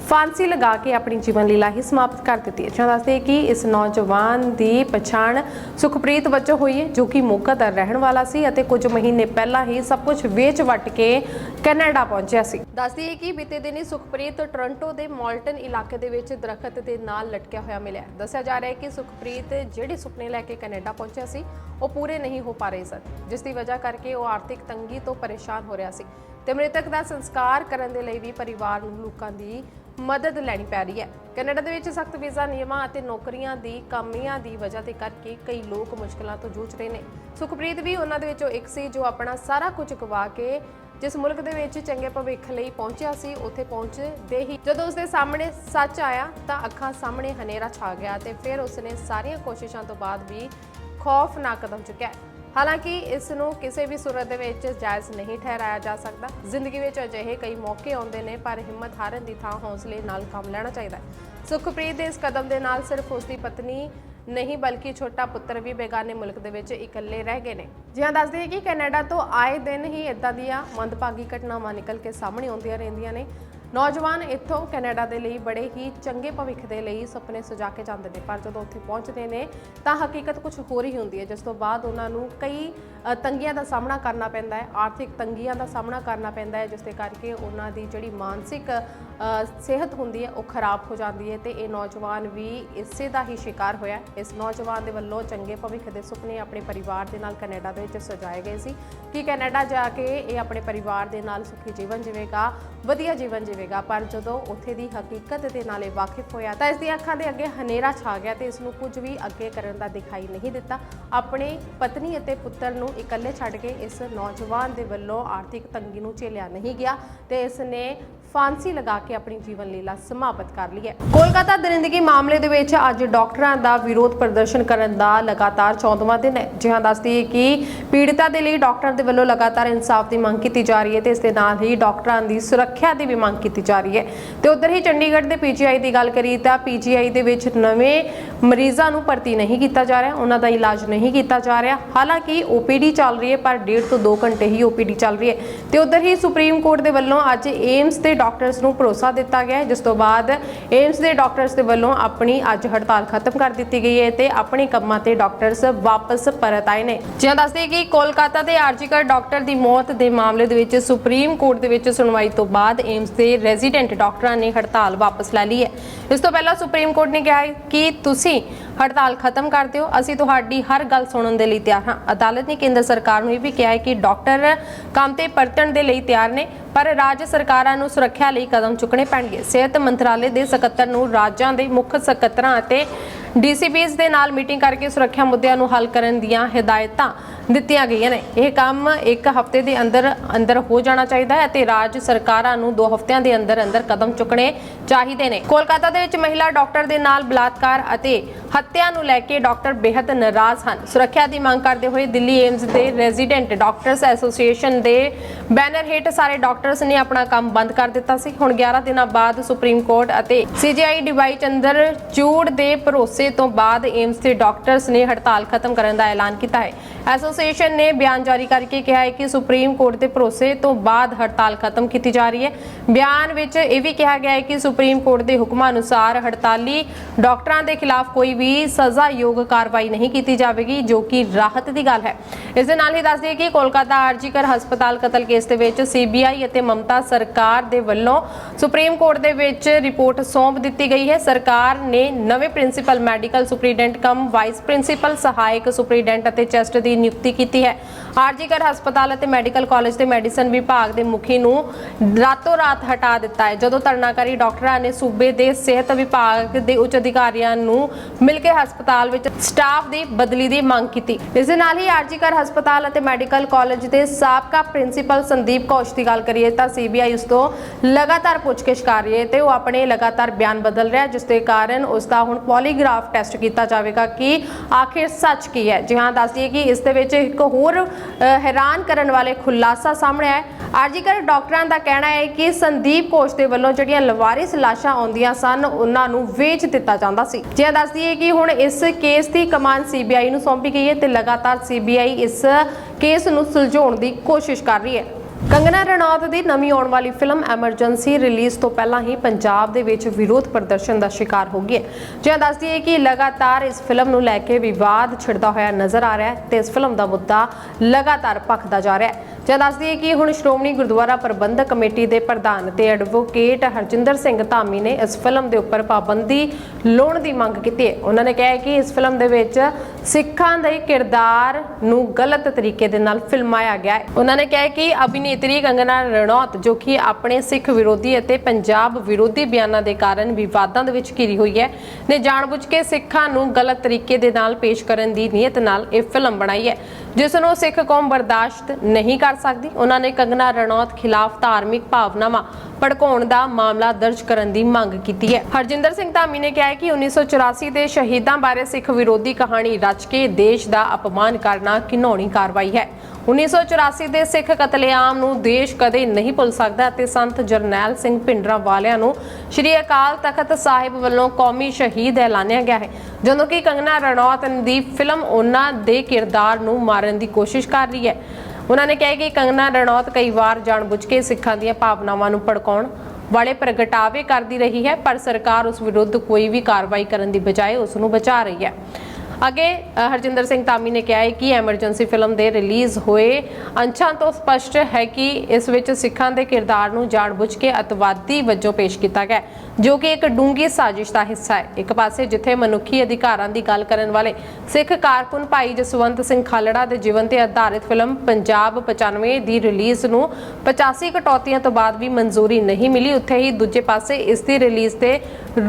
ਫਾਂਸੀ ਲਗਾ ਕੇ ਆਪਣੀ ਜੀਵਨ ਲੀਲਾ ਹੀ ਸਮਾਪਤ ਕਰ ਦਿੱਤੀ ਹੈ। ਜਾਂ ਦੱਸਦੇ ਕਿ ਇਸ ਨੌਜਵਾਨ ਦੀ ਪਛਾਣ ਸੁਖਪ੍ਰੀਤ ਵਜੋਂ ਹੋਈ ਹੈ, ਜੋ ਕਿ ਮੋਗਾ ਦਾ ਰਹਿਣ ਵਾਲਾ ਸੀ ਅਤੇ ਕੁਝ ਮਹੀਨੇ ਪਹਿਲਾਂ ਹੀ ਸਭ ਕੁਝ ਵੇਚ ਵਟ ਕੇ ਕੈਨੇਡਾ ਪਹੁੰਚਿਆ ਸੀ। ਦੱਸਦੀ ਹੈ ਕਿ ਬੀਤੇ ਦਿਨੀ ਸੁਖਪ੍ਰੀਤ ਟੋਰਾਂਟੋ ਦੇ ਮਾਲਟਨ ਇਲਾਕੇ ਦੇ ਵਿੱਚ ਦਰਖਤ ਦੇ ਨਾਲ ਲਟਕਿਆ ਹੋਇਆ ਮਿਲਿਆ ਦੱਸਿਆ ਜਾ ਰਿਹਾ ਹੈ ਕਿ ਸੁਖਪ੍ਰੀਤ ਜਿਹੜੇ ਸੁਪਨੇ ਲੈ ਕੇ ਕੈਨੇਡਾ ਪਹੁੰਚਿਆ ਸੀ, ਉਹ ਪੂਰੇ ਨਹੀਂ ਹੋ ਪਾ ਰਹੇ ਸਨ, ਜਿਸ ਦੀ ਵਜ੍ਹਾ ਕਰਕੇ ਉਹ ਆਰਥਿਕ ਤੰਗੀ ਤੋਂ ਪਰੇਸ਼ਾਨ ਹੋ ਰਿਹਾ ਸੀ। ਤੇ ਮ੍ਰਿਤਕ ਦਾ ਸੰਸਕਾਰ ਕਰਨ ਦੇ ਲਈ ਵੀ ਪਰਿਵਾਰ ਨੂੰ ਲੋਕਾਂ ਦੀ ਮਦਦ ਲੈਣੀ ਪੈ ਰਹੀ ਹੈ। ਕੈਨੇਡਾ ਦੇ ਵਿੱਚ ਸਖਤ ਵੀਜ਼ਾ ਨਿਯਮਾਂ ਅਤੇ ਨੌਕਰੀਆਂ ਦੀ ਕਮੀਆਂ ਦੀ ਵਜ੍ਹਾ ਤੇ ਕਰਕੇ ਕਈ ਲੋਕ ਮੁਸ਼ਕਲਾਂ ਤੋਂ ਜੂਝ ਰਹੇ ਨੇ। ਸੁਖਪ੍ਰੀਤ ਵੀ ਉਹਨਾਂ ਦੇ ਵਿੱਚੋਂ ਇੱਕ ਸੀ ਜੋ ਆਪਣਾ ਸਾਰਾ ਕੁਝ ਗਵਾ ਕੇ ਜਿਸ ਮੁਲਕ ਦੇ ਵਿੱਚ ਚੰਗੇ ਭਵਿੱਖ ਲਈ ਪਹੁੰਚਿਆ ਸੀ, ਉੱਥੇ ਪਹੁੰਚਦੇ ਹੀ ਜਦੋਂ ਉਸਦੇ ਸਾਹਮਣੇ ਸੱਚ ਆਇਆ ਤਾਂ ਅੱਖਾਂ ਸਾਹਮਣੇ ਹਨੇਰਾ ਛਾ ਗਿਆ ਤੇ ਫਿਰ ਉਸਨੇ ਸਾਰੀਆਂ ਕੋਸ਼ਿਸ਼ਾਂ ਤੋਂ ਬਾਅਦ ਵੀ ਖੌਫ ਨਾ ਕਦਮ ਚੁੱਕਿਆ। ਹਾਲਾਂਕਿ ਇਸ ਨੂੰ ਕਿਸੇ ਵੀ ਸੂਰਤ ਦੇ ਵਿੱਚ ਜਾਇਜ਼ ਨਹੀਂ ਠਹਿਰਾਇਆ ਜਾ ਸਕਦਾ। ਜ਼ਿੰਦਗੀ ਵਿੱਚ ਅਜਿਹੇ ਕਈ ਮੌਕੇ ਆਉਂਦੇ ਨੇ, ਪਰ ਹਿੰਮਤ ਹਾਰਨ ਦੀ ਥਾਂ ਹੌਸਲੇ ਨਾਲ ਕੰਮ ਲੈਣਾ ਚਾਹੀਦਾ ਹੈ। ਸੁਖਪ੍ਰੀਤ ਦੇ ਇਸ ਕਦਮ ਦੇ ਨਾਲ ਸਿਰਫ ਉਸ ਦੀ ਪਤਨੀ ਨਹੀਂ, ਬਲਕਿ ਛੋਟਾ ਪੁੱਤਰ ਵੀ ਬੇਗਾਨੇ ਮੁਲਕ ਦੇ ਵਿੱਚ ਇਕੱਲੇ ਰਹਿ ਗਏ ਨੇ। ਜਿਹਾਂ ਦੱਸਦੇ ਹਾਂ ਕਿ ਕੈਨੇਡਾ ਤੋਂ ਆਏ ਦਿਨ ਹੀ ਇਦਾਂ ਦੀਆਂ ਮੰਦਭਾਗੀ ਘਟਨਾਵਾਂ ਨਿਕਲ ਕੇ ਸਾਹਮਣੇ ਆਉਂਦੀਆਂ ਰਹਿੰਦੀਆਂ ਨੇ। ਨੌਜਵਾਨ ਇੱਥੋਂ ਕੈਨੇਡਾ ਦੇ ਲਈ ਬੜੇ ਹੀ ਚੰਗੇ ਭਵਿੱਖ ਦੇ ਲਈ ਸੁਪਨੇ ਸਜਾ ਕੇ ਜਾਂਦੇ ਨੇ, ਪਰ ਜਦੋਂ ਉੱਥੇ ਪਹੁੰਚਦੇ ਨੇ, ਤਾਂ ਹਕੀਕਤ ਕੁਝ ਹੋਰ ਹੀ ਹੁੰਦੀ ਹੈ, ਜਿਸ ਤੋਂ ਬਾਅਦ ਉਹਨਾਂ ਨੂੰ ਕਈ ਤੰਗੀਆਂ ਦਾ ਸਾਹਮਣਾ ਕਰਨਾ ਪੈਂਦਾ ਹੈ, ਆਰਥਿਕ ਤੰਗੀਆਂ ਦਾ ਸਾਹਮਣਾ ਕਰਨਾ ਪੈਂਦਾ ਹੈ, ਜਿਸ ਦੇ ਕਰਕੇ ਉਹਨਾਂ ਦੀ ਜਿਹੜੀ ਮਾਨਸਿਕ ਸਿਹਤ ਹੁੰਦੀ ਹੈ, ਉਹ ਖਰਾਬ ਹੋ ਜਾਂਦੀ ਹੈ ਤੇ ਇਹ ਨੌਜਵਾਨ ਵੀ ਇਸੇ ਦਾ ਹੀ ਸ਼ਿਕਾਰ ਹੋਇਆ ਇਸ ਨੌਜਵਾਨ ਦੇ ਵੱਲੋਂ ਚੰਗੇ ਭਵਿੱਖ ਦੇ ਸੁਪਨੇ ਆਪਣੇ ਪਰਿਵਾਰ ਦੇ ਨਾਲ ਕੈਨੇਡਾ ਦੇ ਵਿੱਚ ਸਜਾਏ ਗਏ ਸੀ ਕਿ ਕੈਨੇਡਾ ਜਾ ਕੇ ਇਹ ਆਪਣੇ ਪਰਿਵਾਰ ਦੇ ਨਾਲ ਸੁਖੀ ਜੀਵਨ ਜੀਵੇਗਾ, ਵਧੀਆ ਜੀਵਨ ਜੀਵੇਗਾ। ਪਰ ਜਦੋਂ ਉੱਥੇ ਦੀ ਹਕੀਕਤ ਦੇ ਨਾਲ ਇਹ ਵਾਕਿਫ ਹੋਇਆ ਤਾਂ ਇਸ ਦੀਆਂ ਅੱਖਾਂ ਦੇ ਅੱਗੇ ਹਨੇਰਾ ਛਾ ਗਿਆ ਤੇ ਇਸ ਨੂੰ ਕੁਝ ਵੀ ਅੱਗੇ ਕਰਨ ਦਾ ਦਿਖਾਈ ਨਹੀਂ ਦਿੱਤਾ। ਆਪਣੇ ਪਤਨੀ ਅਤੇ ਪੁੱਤਰ ਨੂੰ ਇਕੱਲੇ ਛੱਡ ਕੇ ਇਸ ਨੌਜਵਾਨ ਦੇ ਵੱਲੋਂ ਆਰਥਿਕ ਤੰਗੀ ਨੂੰ ਝੇਲਿਆ ਨਹੀਂ ਗਿਆ ਤੇ ਇਸ ਨੇ ਫਾਂਸੀ ਲਗਾ ਕੇ ਆਪਣੀ ਜੀਵਨ ਲੀਲਾ ਸਮਾਪਤ ਕਰ ਲਈ ਹੈ। ਕੋਲਕਾਤਾ ਦਰਿੰਦਗੀ ਮਾਮਲੇ ਦੇ ਵਿੱਚ ਅੱਜ ਡਾਕਟਰਾਂ ਦਾ ਵਿਰੋਧ ਪ੍ਰਦਰਸ਼ਨ ਕਰਨ ਦਾ ਲਗਾਤਾਰ 14ਵਾਂ ਦਿਨ ਹੈ। ਜਿਹਾਂ ਦੱਸਦੀ ਹੈ ਕਿ ਪੀੜਤਾ ਦੇ ਲਈ ਡਾਕਟਰਾਂ ਦੇ ਵੱਲੋਂ ਲਗਾਤਾਰ ਇਨਸਾਫ ਦੀ ਮੰਗ ਕੀਤੀ ਜਾ ਰਹੀ ਹੈ ਤੇ ਇਸ ਦੇ ਨਾਲ ਹੀ ਡਾਕਟਰਾਂ ਦੀ ਸੁਰੱਖਿਆ ਦੀ ਵੀ ਮੰਗ ਕੀਤੀ ਜਾ ਰਹੀ ਹੈ। ਤੇ ਉਧਰ ਹੀ ਚੰਡੀਗੜ੍ਹ ਦੇ ਪੀਜੀਆਈ ਦੀ ਗੱਲ ਕਰੀ ਤਾਂ ਪੀਜੀਆਈ ਦੇ ਵਿੱਚ ਨਵੇਂ ਮਰੀਜ਼ਾਂ ਨੂੰ ਭਰਤੀ ਨਹੀਂ ਕੀਤਾ ਜਾ ਰਿਹਾ, ਉਹਨਾਂ ਦਾ ਇਲਾਜ ਨਹੀਂ ਕੀਤਾ ਜਾ ਰਿਹਾ। ਹਾਲਾਂਕਿ ਓਪੀਡੀ ਚੱਲ ਰਹੀ ਹੈ, ਪਰ 1.5 ਤੋਂ 2 ਘੰਟੇ ਹੀ ਓਪੀਡੀ ਚੱਲ ਰਹੀ ਹੈ। ਤੇ ਉਧਰ ਹੀ ਸੁਪਰੀਮ ਕੋਰਟ ਦੇ ਵੱਲੋਂ ਅੱਜ ਏਮਸ ਦੇ ਡਾਕਟਰਸ ਨੂੰ ਭਰੋਸਾ ਦਿੱਤਾ ਗਿਆ ਹੈ, ਜਿਸ ਤੋਂ ਬਾਅਦ ਏਮਸ ਦੇ ਡਾਕਟਰਸ ਦੇ ਵੱਲੋਂ ਆਪਣੀ ਅੱਜ ਹੜਤਾਲ ਖਤਮ ਕਰ ਦਿੱਤੀ ਗਈ ਹੈ ਤੇ ਆਪਣੇ ਕੰਮਾਂ ਤੇ ਡਾਕਟਰਸ ਵਾਪਸ ਪਰਤ ਆਏ ਨੇ। ਜਿਵੇਂ ਦੱਸਦੇ ਕਿ ਕੋਲਕਾਤਾ ਦੇ ਆਰਜੀਕਰ ਡਾਕਟਰ ਦੀ ਮੌਤ ਦੇ ਮਾਮਲੇ ਦੇ ਵਿੱਚ ਸੁਪਰੀਮ ਕੋਰਟ ਦੇ ਵਿੱਚ ਸੁਣਵਾਈ ਤੋਂ ਬਾਅਦ ਏਮਸ ਦੇ ਰੈਜ਼ੀਡੈਂਟ ਡਾਕਟਰਾਂ ਨੇ ਹੜਤਾਲ ਵਾਪਸ ਲੈ ਲਈ ਹੈ। ਇਸ ਤੋਂ ਪਹਿਲਾਂ ਸੁਪਰੀਮ ਕੋਰਟ ਨੇ ਕਿਹਾ ਕਿ ਤੁਸੀਂ ਹੜਤਾਲ ਖਤਮ ਕਰ ਦਿਓ। ਅਸੀਂ ਤੁਹਾਡੀ ਹਰ ਗੱਲ ਸੁਣਨ ਦੇ ਲਈ ਤਿਆਰ ਹਾਂ। ਅਦਾਲਤ ਨੇ ਕੇਂਦਰ ਸਰਕਾਰ ਨੂੰ ਇਹ ਵੀ ਕਿਹਾ ਹੈ ਕਿ ਡਾਕਟਰ ਕੰਮ ਤੇ ਪਰਤਣ ਦੇ ਲਈ ਤਿਆਰ ਨੇ, ਪਰ ਰਾਜ ਸਰਕਾਰਾਂ ਨੂੰ ਸੁਰੱਖਿਆ ਲਈ ਕਦਮ ਚੁੱਕਣੇ ਪੈਣਗੇ। ਸਿਹਤ ਮੰਤਰਾਲੇ ਦੇ ਸਕੱਤਰ ਨੂੰ ਰਾਜਾਂ ਦੇ ਮੁੱਖ ਸਕੱਤਰਾਂ ਅਤੇ ਡੀਸੀਪੀਸ ਦੇ ਨਾਲ ਮੀਟਿੰਗ ਕਰਕੇ ਸੁਰੱਖਿਆ ਮੁੱਦਿਆਂ ਨੂੰ ਹੱਲ ਕਰਨ ਦੀਆਂ ਹਦਾਇਤਾਂ ਦਿੱਤੀਆਂ ਗਈਆਂ ਨੇ। ਇਹ ਕੰਮ ਇੱਕ ਹਫ਼ਤੇ ਦੇ ਅੰਦਰ ਅੰਦਰ ਹੋ ਜਾਣਾ ਚਾਹੀਦਾ ਹੈ ਅਤੇ ਰਾਜ ਸਰਕਾਰਾਂ ਨੂੰ 2 ਹਫ਼ਤਿਆਂ ਦੇ ਅੰਦਰ ਅੰਦਰ ਕਦਮ ਚੁੱਕਣੇ ਚਾਹੀਦੇ ਨੇ। ਕੋਲਕਾਤਾ ਦੇ ਵਿੱਚ ਮਹਿਲਾ ਡਾਕਟਰ ਦੇ ਨਾਲ ਬਲਾਤਕਾਰ ਅਤੇ ਹੱਤਿਆ ਨੂੰ ਲੈ ਕੇ ਡਾਕਟਰ ਬੇहद ਨਾਰਾਜ਼ ਹਨ। ਸੁਰੱਖਿਆ ਦੀ ਮੰਗ ਕਰਦੇ ਹੋਏ ਦਿੱਲੀ ਏਮਸ ਦੇ ਰੈਜ਼ੀਡੈਂਟ ਡਾਕਟਰਸ ਐਸੋਸੀਏਸ਼ਨ ਦੇ ਬੈਨਰ ਹੇਠ ਸਾਰੇ ਡਾਕਟਰਸ ਨੇ ਆਪਣਾ ਕੰਮ ਬੰਦ ਕਰ ਦਿੱਤਾ ਸੀ। ਹੁਣ 11 ਦਿਨਾਂ ਬਾਅਦ ਸੁਪਰੀਮ ਕੋਰਟ ਅਤੇ ਸੀਜੀਆਈ ਡਿਵਾਈ ਚੰਦਰ ਚੂੜ ਦੇ ਭਰੋਸੇ ਤੋਂ ਬਾਅਦ ਏਮਸ ਦੇ ਡਾਕਟਰਸ ਨੇ ਹੜਤਾਲ ਖਤਮ ਕਰਨ ਦਾ ਐਲਾਨ ਕੀਤਾ ਹੈ। ਐਸੋਸੀਏਸ਼ਨ ਨੇ ਬਿਆਨ ਜਾਰੀ ਕਰਕੇ ਕਿਹਾ ਹੈ ਕਿ ਸੁਪਰੀਮ ਕੋਰਟ ਦੇ ਭਰੋਸੇ ਤੋਂ ਬਾਅਦ ਹੜਤਾਲ ਖਤਮ ਕੀਤੀ ਜਾ ਰਹੀ ਹੈ। ਬਿਆਨ ਵਿੱਚ ਇਹ ਵੀ ਕਿਹਾ ਗਿਆ ਹੈ ਕਿ ਸੁਪਰੀਮ ਕੋਰਟ ਦੇ ਹੁਕਮਾਂ ਅਨੁਸਾਰ ਹੜਤਾਲੀ ਡਾਕਟਰਾਂ ਦੇ ਖਿਲਾਫ ਕੋਈ ਵੀ ਸਜ਼ਾਯੋਗ ਕਾਰਵਾਈ ਨਹੀਂ ਕੀਤੀ ਜਾਵੇਗੀ, ਜੋ ਕਿ ਰਾਹਤ ਦੀ ਗੱਲ ਹੈ। ਇਸ ਦੇ ਨਾਲ ਹੀ ਦੱਸ ਦਈਏ ਕਿ ਕੋਲਕਾਤਾ ਆਰਜੀਕਰ ਹਸਪਤਾਲ ਕਤਲ ਕੇਸ ਦੇ ਵਿੱਚ ਸੀਬੀਆਈ ਅਤੇ ਮਮਤਾ ਸਰਕਾਰ ਦੇ ਵੱਲੋਂ ਸੁਪਰੀਮ ਕੋਰਟ ਦੇ ਵਿੱਚ ਰਿਪੋਰਟ ਸੌਂਪ ਦਿੱਤੀ ਗਈ ਹੈ। ਸਰਕਾਰ ਨੇ ਨਵੇਂ principal medical superintendent cum vice principal, ਸਹਾਇਕ ਸੁਪਰੀਡੈਂਟ ਅਤੇ ਚੈਸਟ ਦੀ ਨਿਯੁਕਤੀ ਕੀਤੀ ਹੈ। ਆਰਜੀਕਰ ਹਸਪਤਾਲ ਅਤੇ ਮੈਡੀਕਲ ਕਾਲਜ ਦੇ ਮੈਡੀਸਨ ਵਿਭਾਗ ਦੇ ਮੁਖੀ ਨੂੰ ਰਾਤੋਂ ਰਾਤ ਹਟਾ ਦਿੱਤਾ ਹੈ। ਜਦੋਂ ਧਰਨਾਕਾਰੀ ਡਾਕਟਰਾਂ ਨੇ ਸੂਬੇ ਦੇ ਸਿਹਤ ਵਿਭਾਗ ਦੇ ਉੱਚ ਅਧਿਕਾਰੀਆਂ ਨੂੰ ਮਿਲ ਕੇ ਹਸਪਤਾਲ ਵਿੱਚ ਸਟਾਫ ਦੀ ਬਦਲੀ ਦੀ ਮੰਗ ਕੀਤੀ। ਇਸ ਦੇ ਨਾਲ ਹੀ ਆਰਜੀਕਰ ਹਸਪਤਾਲ ਅਤੇ ਮੈਡੀਕਲ ਕਾਲਜ ਦੇ ਸਾਬਕਾ ਪ੍ਰਿੰਸੀਪਲ ਸੰਦੀਪ ਕੌਸ਼ ਦੀ ਗੱਲ ਕਰੀਏ ਤਾਂ ਸੀਬੀਆਈ ਉਸ ਤੋਂ ਲਗਾਤਾਰ ਪੁੱਛਗਿੱਛ ਕਰ ਰਹੀ ਹੈ ਤੇ ਉਹ ਆਪਣੇ ਲਗਾਤਾਰ ਬਿਆਨ ਬਦਲ ਰਿਹਾ ਜਿਸ ਦੇ ਕਾਰਨ ਉਸ ਦਾ ਹੁਣ ਪੋਲੀਗ੍ਰਾਫ ਟੈਸਟ ਕੀਤਾ ਜਾਵੇਗਾ ਕਿ ਆਖਿਰ ਸੱਚ ਕੀ ਹੈ। ਜੀ ਹਾਂ, ਦੱਸ ਦਈਏ ਕਿ ਇਸ ਦੇ ਵਿੱਚ ਇੱਕ ਹੋਰ ਹੈਰਾਨ ਕਰਨ ਵਾਲੇ ਖੁਲਾਸਾ ਸਾਹਮਣੇ ਆਇਆ ਹੈ। ਆਰਜੀਕਰ ਡਾਕਟਰਾਂ ਦਾ ਕਹਿਣਾ ਹੈ ਕਿ ਸੰਦੀਪ ਕੋਸ਼ ਦੇ ਵੱਲੋਂ ਜਿਹੜੀਆਂ ਲਵਾਰਿਸ ਲਾਸ਼ਾਂ ਆਉਂਦੀਆਂ ਸਨ, ਉਹਨਾਂ ਨੂੰ ਵੇਚ ਦਿੱਤਾ ਜਾਂਦਾ ਸੀ। ਜੇ ਦੱਸ ਦਈਏ ਕਿ ਹੁਣ ਇਸ ਕੇਸ ਦੀ ਕਮਾਨ ਸੀਬੀਆਈ ਨੂੰ ਸੌਂਪੀ ਗਈ ਹੈ ਤੇ ਲਗਾਤਾਰ ਸੀਬੀਆਈ ਇਸ ਕੇਸ ਨੂੰ ਸੁਲਝਾਉਣ ਦੀ ਕੋਸ਼ਿਸ਼ ਕਰ ਰਹੀ ਹੈ। ਕੰਗਨਾ ਰਣੌਤ ਦੀ ਨਵੀਂ ਆਉਣ ਵਾਲੀ ਫਿਲਮ ਐਮਰਜੈਂਸੀ ਰਿਲੀਜ਼ ਤੋਂ ਪਹਿਲਾਂ ਹੀ ਪੰਜਾਬ ਦੇ ਵਿੱਚ ਵਿਰੋਧ ਪ੍ਰਦਰਸ਼ਨ ਦਾ ਸ਼ਿਕਾਰ ਹੋ ਗਈ ਹੈ। ਜਿਵੇਂ ਦੱਸਦੀ ਹੈ ਕਿ ਲਗਾਤਾਰ ਇਸ ਫਿਲਮ ਨੂੰ ਲੈ ਕੇ ਵਿਵਾਦ ਛਿੜਦਾ ਹੋਇਆ ਨਜ਼ਰ ਆ ਰਿਹਾ ਹੈ ਤੇ ਇਸ ਫਿਲਮ ਦਾ ਮੁੱਦਾ ਲਗਾਤਾਰ ਭਖਦਾ ਜਾ ਰਿਹਾ ਹੈ। ਜਾਂ ਦੱਸਦੀ ਹੈ ਕਿ ਹੁਣ ਸ਼੍ਰੋਮਣੀ ਗੁਰਦੁਆਰਾ ਪ੍ਰਬੰਧਕ ਕਮੇਟੀ ਦੇ ਪ੍ਰਧਾਨ ਤੇ ਐਡਵੋਕੇਟ ਹਰਜਿੰਦਰ ਸਿੰਘ ਧਾਮੀ ਨੇ ਇਸ ਫਿਲਮ ਦੇ ਉੱਪਰ ਪਾਬੰਦੀ ਲਾਉਣ ਦੀ ਮੰਗ ਕੀਤੀ ਹੈ। ਉਹਨਾਂ ਨੇ ਕਿਹਾ ਕਿ ਇਸ ਫਿਲਮ ਦੇ ਵਿੱਚ ਸਿੱਖਾਂ ਦੇ ਕਿਰਦਾਰ ਨੂੰ ਗਲਤ ਤਰੀਕੇ ਦੇ ਨਾਲ ਫਿਲਮਾਇਆ ਗਿਆ ਹੈ। ਉਹਨਾਂ ਨੇ ਕਿਹਾ ਕਿ ਅਭਿਨੇਤਰੀ ਕੰਗਨਾ ਰਣੌਤ, ਜੋ ਕਿ ਆਪਣੇ ਸਿੱਖ ਵਿਰੋਧੀ ਅਤੇ ਪੰਜਾਬ ਵਿਰੋਧੀ ਬਿਆਨਾਂ ਦੇ ਕਾਰਨ ਵਿਵਾਦਾਂ ਦੇ ਵਿੱਚ ਘਿਰੀ ਹੋਈ ਹੈ, ਨੇ ਜਾਣਬੁੱਝ ਕੇ ਸਿੱਖਾਂ ਨੂੰ ਗਲਤ ਤਰੀਕੇ ਦੇ ਨਾਲ ਪੇਸ਼ ਕਰਨ ਦੀ ਨੀਅਤ ਨਾਲ ਇਹ ਫਿਲਮ ਬਣਾਈ ਹੈ। ਜਿਸ ਨੂੰ ਸਿੱਖ ਕੌਮ ਬਰਦਾਸ਼ਤ ਨਹੀਂ ਕਰ ਸਕਦੀ, ਉਹਨਾਂ ਨੇ ਕੰਗਨਾ ਰਣੌਤ ਖਿਲਾਫ ਧਾਰਮਿਕ ਭਾਵਨਾਵਾਂ ਭੜਕਾਉਣ ਦਾ ਮਾਮਲਾ ਦਰਜ ਕਰਨ ਦੀ ਮੰਗ ਕੀਤੀ ਹੈ। ਹਰਜਿੰਦਰ ਸਿੰਘ ਧਾਮੀ ਨੇ ਕਿਹਾ ਹੈ ਕਿ 1984 ਦੇ ਸ਼ਹੀਦਾਂ ਬਾਰੇ ਸਿੱਖ ਵਿਰੋਧੀ ਕਹਾਣੀ ਰਚ ਕੇ ਦੇਸ਼ ਦਾ ਅਪਮਾਨ ਕਰਨਾ ਘਿਨੌਣੀ ਕਾਰਵਾਈ ਹੈ। 1984 ਦੇ ਸਿੱਖ ਕਤਲੇਆਮ ਨੂੰ ਦੇਸ਼ ਕਦੇ ਨਹੀਂ ਭੁੱਲ ਸਕਦਾ ਅਤੇ ਸੰਤ ਜਰਨੈਲ ਸਿੰਘ ਭਿੰਡਰਾਂ ਵਾਲਿਆਂ ਨੂੰ ਸ਼੍ਰੀ ਅਕਾਲ ਤਖਤ ਸਾਹਿਬ ਵੱਲੋਂ ਕੌਮੀ ਸ਼ਹੀਦ ਐਲਾਨਿਆ ਗਿਆ ਹੈ। ਜਦੋਂ ਕਿ ਕੰਗਨਾ ਰਣੌਤ ਦੀ ਫਿਲਮ ਉਹਨਾਂ ਦੇ ਕਿਰਦਾਰ ਨੂੰ ਮਾਰਨ ਦੀ ਕੋਸ਼ਿਸ਼ ਕਰ ਰਹੀ ਹੈ। ਉਹਨਾਂ ਨੇ ਕਿਹਾ ਕਿ ਕੰਗਨਾ ਰਣੌਤ ਕਈ ਵਾਰ ਜਾਣਬੁੱਝ ਕੇ ਸਿੱਖਾਂ ਦੀਆਂ ਭਾਵਨਾਵਾਂ ਨੂੰ ਭੜਕਾਉਣ ਵਾਲੇ ਪ੍ਰਗਟਾਵੇ ਕਰਦੀ ਰਹੀ ਹੈ, ਪਰ ਸਰਕਾਰ ਉਸ ਵਿਰੁੱਧ ਕੋਈ ਵੀ ਕਾਰਵਾਈ ਕਰਨ ਦੀ ਬਜਾਏ ਉਸ ਨੂੰ ਬਚਾ ਰਹੀ ਹੈ। ਅੱਗੇ ਹਰਜਿੰਦਰ ਸਿੰਘ ਧਾਮੀ ਨੇ ਕਿਹਾ ਹੈ ਕਿ ਐਮਰਜੈਂਸੀ ਫਿਲਮ ਦੇ ਰਿਲੀਜ਼ ਹੋਏ ਅੰਸ਼ਾਂ ਤੋਂ ਸਪਸ਼ਟ ਹੈ ਕਿ ਇਸ ਵਿੱਚ ਸਿੱਖਾਂ ਦੇ ਕਿਰਦਾਰ ਨੂੰ ਜਾਣਬੁੱਝ ਕੇ ਅਤਵਾਦੀ ਵਜੋਂ ਪੇਸ਼ ਕੀਤਾ ਗਿਆ ਜੋ ਕਿ ਇੱਕ ਡੂੰਗੀ ਸਾਜ਼ਿਸ਼ ਦਾ ਹਿੱਸਾ ਹੈ। ਇੱਕ ਪਾਸੇ ਜਿੱਥੇ ਮਨੁੱਖੀ ਅਧਿਕਾਰਾਂ ਦੀ ਗੱਲ ਕਰਨ ਵਾਲੇ ਸਿੱਖ ਕਾਰਕੁਨ ਭਾਈ ਜਸਵੰਤ ਸਿੰਘ ਖਾਲੜਾ ਦੇ ਜੀਵਨ ਤੇ ਆਧਾਰਿਤ ਫਿਲਮ ਪੰਜਾਬ 95 ਦੀ ਰਿਲੀਜ਼ ਨੂੰ 85 ਕਟੌਤੀਆਂ ਤੋਂ ਬਾਅਦ ਵੀ ਮਨਜ਼ੂਰੀ ਨਹੀਂ ਮਿਲੀ, ਉੱਥੇ ਹੀ ਦੂਜੇ ਪਾਸੇ ਇਸ ਦੀ ਰਿਲੀਜ਼ ਤੇ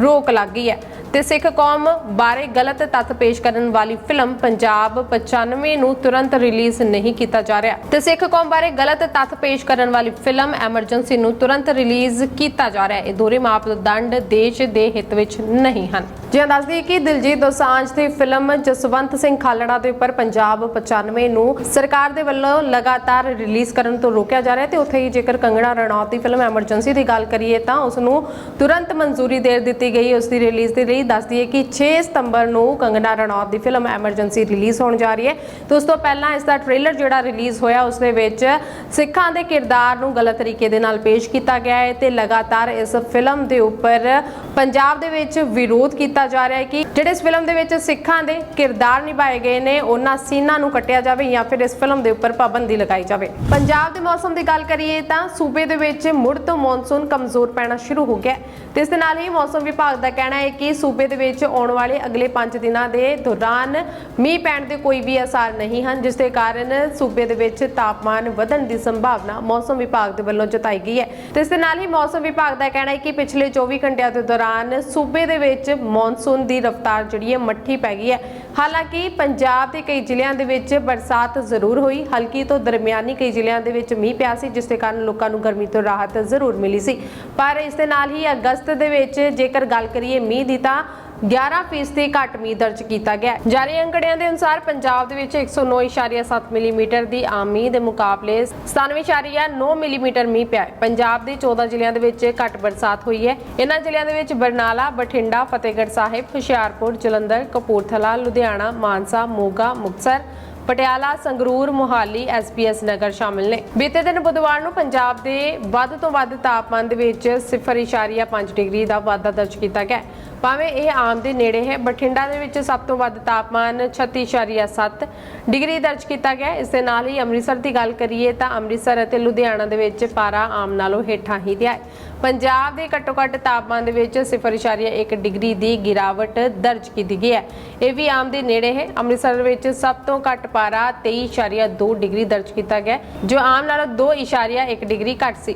ਰੋਕ ਲੱਗ ਗਈ ਹੈ। ਤੇ ਸਿੱਖ ਕੌਮ ਬਾਰੇ ਗਲਤ ਤੱਥ ਪੇਸ਼ ਕਰਨ ਵਾਲੀ ਫਿਲਮ ਪੰਜਾਬ 95 ਨੂੰ ਤੁਰੰਤ ਰਿਲੀਜ਼ ਨਹੀਂ ਕੀਤਾ ਜਾ ਰਿਹਾ। ਤੇ ਸਿੱਖ ਕੌਮ ਬਾਰੇ ਗਲਤ ਤੱਥ ਪੇਸ਼ ਕਰਨ ਵਾਲੀ ਫਿਲਮ ਐਮਰਜੈਂਸੀ ਨੂੰ ਤੁਰੰਤ ਰਿਲੀਜ਼ ਕੀਤਾ ਜਾ ਰਿਹਾ ਹੈ। ਇਹ ਦੋਰੇ ਮਾਪਦੰਡ ਦੇਸ਼ ਦੇ ਹਿੱਤ ਵਿੱਚ ਨਹੀਂ ਹਨ। ਜਿਵੇਂ ਦੱਸਦੀ ਕਿ ਦਿਲਜੀਤ ਦੋਸਾਂਝ ਦੀ ਫਿਲਮ ਜਸਵੰਤ ਸਿੰਘ ਖਾਲੜਾ ਦੇ ਉੱਪਰ ਪੰਜਾਬ 95 ਨੂੰ ਸਰਕਾਰ ਦੇ ਵੱਲੋਂ ਲਗਾਤਾਰ ਰਿਲੀਜ਼ ਕਰਨ ਤੋਂ ਰੋਕਿਆ ਜਾ ਰਿਹਾ ਤੇ ਉੱਥੇ ਹੀ ਜੇਕਰ ਕੰਗਣਾ ਰਣੌਤ ਦੀ ਫਿਲਮ ਐਮਰਜੈਂਸੀ ਦੀ ਗੱਲ ਕਰੀਏ ਤਾਂ ਉਸ ਨੂੰ ਤੁਰੰਤ ਮਨਜ਼ੂਰੀ ਦੇ ਦਿੱਤੀ ਗਈ ਉਸ ਦੀ ਰਿਲੀਜ਼ ਦੇ ਲਈ। ਦੱਸਦੀ ਹੈ ਕਿ 6 ਸਤੰਬਰ ਨੂੰ ਕੰਗਨਾ ਰਣੌਤ ਦੀ ਫਿਲਮ ਐਮਰਜੈਂਸੀ ਰਿਲੀਜ਼ ਹੋਣ ਜਾ ਰਹੀ ਹੈ। ਤੇ ਉਸ ਤੋਂ ਪਹਿਲਾਂ ਇਸ ਦਾ ਟ੍ਰੇਲਰ ਜਿਹੜਾ ਰਿਲੀਜ਼ ਹੋਇਆ, ਉਸ ਦੇ ਵਿੱਚ ਸਿੱਖਾਂ ਦੇ ਕਿਰਦਾਰ ਨੂੰ ਗਲਤ ਤਰੀਕੇ ਦੇ ਨਾਲ ਪੇਸ਼ ਕੀਤਾ ਗਿਆ ਹੈ ਤੇ ਲਗਾਤਾਰ ਇਸ ਫਿਲਮ ਦੇ ਉੱਪਰ ਪੰਜਾਬ ਦੇ ਵਿੱਚ ਵਿਰੋਧ ਕੀਤਾ ਜਾ ਰਿਹਾ ਹੈ ਕਿ ਜਿਹੜੇ ਇਸ ਫਿਲਮ ਦੇ ਵਿੱਚ ਸਿੱਖਾਂ ਦੇ ਕਿਰਦਾਰ ਨਿਭਾਏ ਗਏ ਨੇ, ਉਹਨਾਂ ਸੀਨਾਂ ਨੂੰ ਕੱਟਿਆ ਜਾਵੇ ਜਾਂ ਫਿਰ ਇਸ ਫਿਲਮ ਦੇ ਉੱਪਰ ਪਾਬੰਦੀ ਲਗਾਈ ਜਾਵੇ। ਪੰਜਾਬ ਦੇ ਮੌਸਮ ਦੀ ਗੱਲ ਕਰੀਏ ਤਾਂ ਸੂਬੇ ਦੇ ਵਿੱਚ ਮੁੜ ਤੋਂ ਮੌਨਸੂਨ ਕਮਜ਼ੋਰ ਪੈਣਾ ਸ਼ੁਰੂ ਹੋ ਗਿਆ ਤੇ ਇਸ ਦੇ ਨਾਲ ਹੀ ਮੌਸਮ ਵਿਭਾਗ ਦਾ ਕਹਿਣਾ ਹੈ ਕਿ ਸੂਬੇ ਦੇ ਵਿੱਚ ਆਉਣ ਵਾਲੇ ਅਗਲੇ 5 ਦਿਨਾਂ ਦੇ ਦੌਰਾਨ ਮੀਂਹ ਪੈਣ ਦੇ ਕੋਈ ਵੀ ਅਸਾਰ ਨਹੀਂ ਹਨ, ਜਿਸ ਦੇ ਕਾਰਨ ਸੂਬੇ ਦੇ ਵਿੱਚ ਤਾਪਮਾਨ ਵਧਣ ਦੀ ਸੰਭਾਵਨਾ ਮੌਸਮ ਵਿਭਾਗ ਦੇ ਵੱਲੋਂ ਜਤਾਈ ਗਈ ਹੈ। ਤੇ ਇਸ ਦੇ ਨਾਲ ਹੀ ਮੌਸਮ ਵਿਭਾਗ ਦਾ ਕਹਿਣਾ ਹੈ ਕਿ ਪਿਛਲੇ 24 ਘੰਟਿਆਂ ਦੇ ਦੌਰਾਨ ਸੂਬੇ ਦੇ ਵਿੱਚ ਮੌਨਸੂਨ ਦੀ ਰਫ਼ਤਾਰ ਜਿਹੜੀ ਹੈ ਮੱਠੀ ਪੈ ਗਈ ਹੈ। ਹਾਲਾਂਕਿ ਪੰਜਾਬ ਦੇ ਕਈ ਜ਼ਿਲ੍ਹਿਆਂ ਦੇ ਵਿੱਚ ਬਰਸਾਤ ਜ਼ਰੂਰ ਹੋਈ, ਹਲਕੀ ਤੋਂ ਦਰਮਿਆਨੀ ਕਈ ਜ਼ਿਲ੍ਹਿਆਂ ਦੇ ਵਿੱਚ ਮੀਂਹ ਪਿਆ ਸੀ, ਜਿਸ ਦੇ ਕਾਰਨ ਲੋਕਾਂ ਨੂੰ ਗਰਮੀ ਤੋਂ ਰਾਹਤ ਜ਼ਰੂਰ ਮਿਲੀ ਸੀ। ਪਰ ਇਸ ਦੇ ਨਾਲ ਹੀ ਅਗਸਤ ਦੇ ਵਿੱਚ ਜੇਕਰ ਗੱਲ ਕਰੀਏ ਮੀਂਹ ਦੀ ਤਾਂ 11% ਘੱਟ ਮੀਂਹ ਦਰਜ ਕੀਤਾ ਗਿਆ ਜਾਰੀ ਅੰਕੜਿਆਂ ਦੇ ਅਨੁਸਾਰ ਪੰਜਾਬ ਦੇ ਵਿੱਚ 109.7 ਮਿਲੀਮੀਟਰ ਦੀ ਆਮ ਮੀਂਹ ਦੇ ਮੁਕਾਬਲੇ 97.9 ਮਿਲੀਮੀਟਰ ਮੀਂਹ ਪਿਆ ਪੰਜਾਬ ਦੇ 14 ਜ਼ਿਲ੍ਹਿਆਂ ਦੇ ਵਿੱਚ ਘੱਟ ਬਰਸਾਤ ਹੋਈ ਹੈ। ਇਹਨਾਂ ਜ਼ਿਲ੍ਹਿਆਂ ਦੇ ਵਿੱਚ ਬਰਨਾਲਾ, ਬਠਿੰਡਾ, ਫਤਿਹਗੜ੍ਹ ਸਾਹਿਬ, ਹੁਸ਼ਿਆਰਪੁਰ, ਜਲੰਧਰ, ਕਪੂਰਥਲਾ, ਲੁਧਿਆਣਾ, ਮਾਨਸਾ, ਮੋਗਾ, ਮੁਕਤਸਰ ਪਟਿਆਲਾ, ਸੰਗਰੂਰ, ਮੋਹਾਲੀ ਐਸਪੀਐਸ ਨਗਰ ਸ਼ਾਮਿਲ ਨੇ। ਬੀਤੇ ਦਿਨ ਬੁੱਧਵਾਰ ਨੂੰ ਪੰਜਾਬ ਦੇ ਵੱਧ ਤੋਂ ਵੱਧ ਤਾਪਮਾਨ ਦੇ ਵਿੱਚ 0.5 ਡਿਗਰੀ ਦਾ ਵਾਧਾ ਦਰਜ ਕੀਤਾ ਗਿਆ ਭਾਵੇਂ ਇਹ ਆਮ ਦੇ ਨੇੜੇ ਹੈ, ਬਠਿੰਡਾ ਦੇ ਵਿੱਚ ਸਭ ਤੋਂ ਵੱਧ ਤਾਪਮਾਨ 36.7 ਡਿਗਰੀ ਦਰਜ ਕੀਤਾ ਗਿਆ ਇਸ ਦੇ ਨਾਲ ਹੀ ਅੰਮ੍ਰਿਤਸਰ ਦੀ ਗੱਲ ਕਰੀਏ ਤਾਂ ਅੰਮ੍ਰਿਤਸਰ ਅਤੇ ਲੁਧਿਆਣਾ ਦੇ ਵਿੱਚ ਪਾਰਾ ਆਮ ਨਾਲੋਂ ਹੇਠਾਂ ਹੀ ਰਿਹਾ ਹੈ। ਪੰਜਾਬ ਦੇ ਘੱਟੋ ਘੱਟ ਤਾਪਮਾਨ ਦੇ ਵਿੱਚ 0.1 ਡਿਗਰੀ ਦੀ ਗਿਰਾਵਟ ਦਰਜ ਕੀਤੀ ਗਈ ਹੈ। ਇਹ ਵੀ ਆਮ ਦੇ ਨੇੜੇ ਹੈ। ਅੰਮ੍ਰਿਤਸਰ ਵਿੱਚ ਸਭ ਤੋਂ ਘੱਟ ਪਾਰਾ 23.2 ਡਿਗਰੀ ਦਰਜ ਕੀਤਾ ਗਿਆ ਜੋ ਆਮ ਨਾਲੋਂ 2.1 ਡਿਗਰੀ ਘੱਟ ਸੀ।